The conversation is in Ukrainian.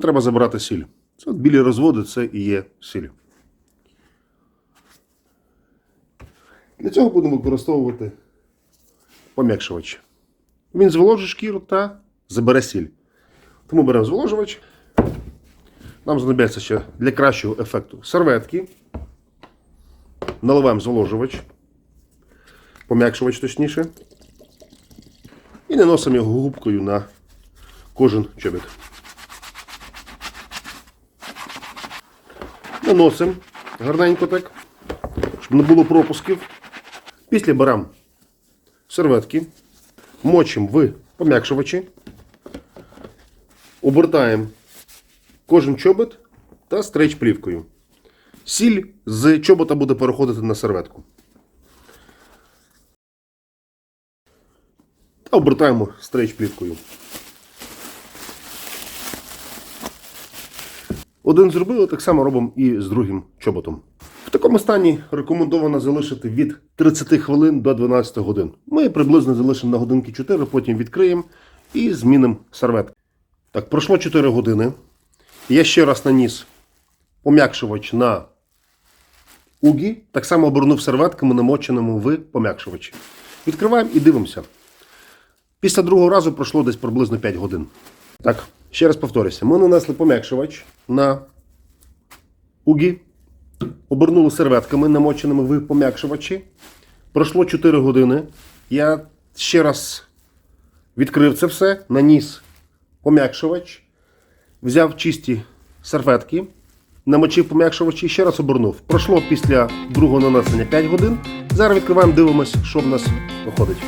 треба забирати сіль. Це от білі розводи це і є сіль. Для цього будемо використовувати пом'якшувач. Він зволожить шкіру та забере сіль. Тому беремо зволожувач. Нам знадобляться ще для кращого ефекту серветки. Наливаємо зволожувач, пом'якшувач точніше. І наносимо його губкою на кожен чобіт. Наносимо гарненько так, щоб не було пропусків. Після беремо серветки, мочимо в пом'якшувачі, обертаємо кожен чобіт та стрейч плівкою. Сіль з чобота буде переходити на серветку. Та обертаємо стрейч плівкою. Один зробили, так само робимо і з другим чоботом. В такому стані рекомендовано залишити від 30 хвилин до 12 годин. Ми приблизно залишимо на годинки 4, потім відкриємо і змінимо серветки. Так, пройшло 4 години. Я ще раз наніс пом'якшувач на угі, так само обернув серветками, намоченими в пом'якшувачі. Відкриваємо і дивимося. Після другого разу пройшло десь приблизно 5 годин. Так, ще раз повторюся. Ми нанесли пом'якшувач на угі, обернули серветками, намоченими в пом'якшувачі. Пройшло 4 години. Я ще раз відкрив це все, наніс пом'якшувач, взяв чисті серветки, намочив пом'якшувачі і ще раз обернув. Пройшло після другого нанесення 5 годин. Зараз відкриваємо, дивимося, що в нас виходить.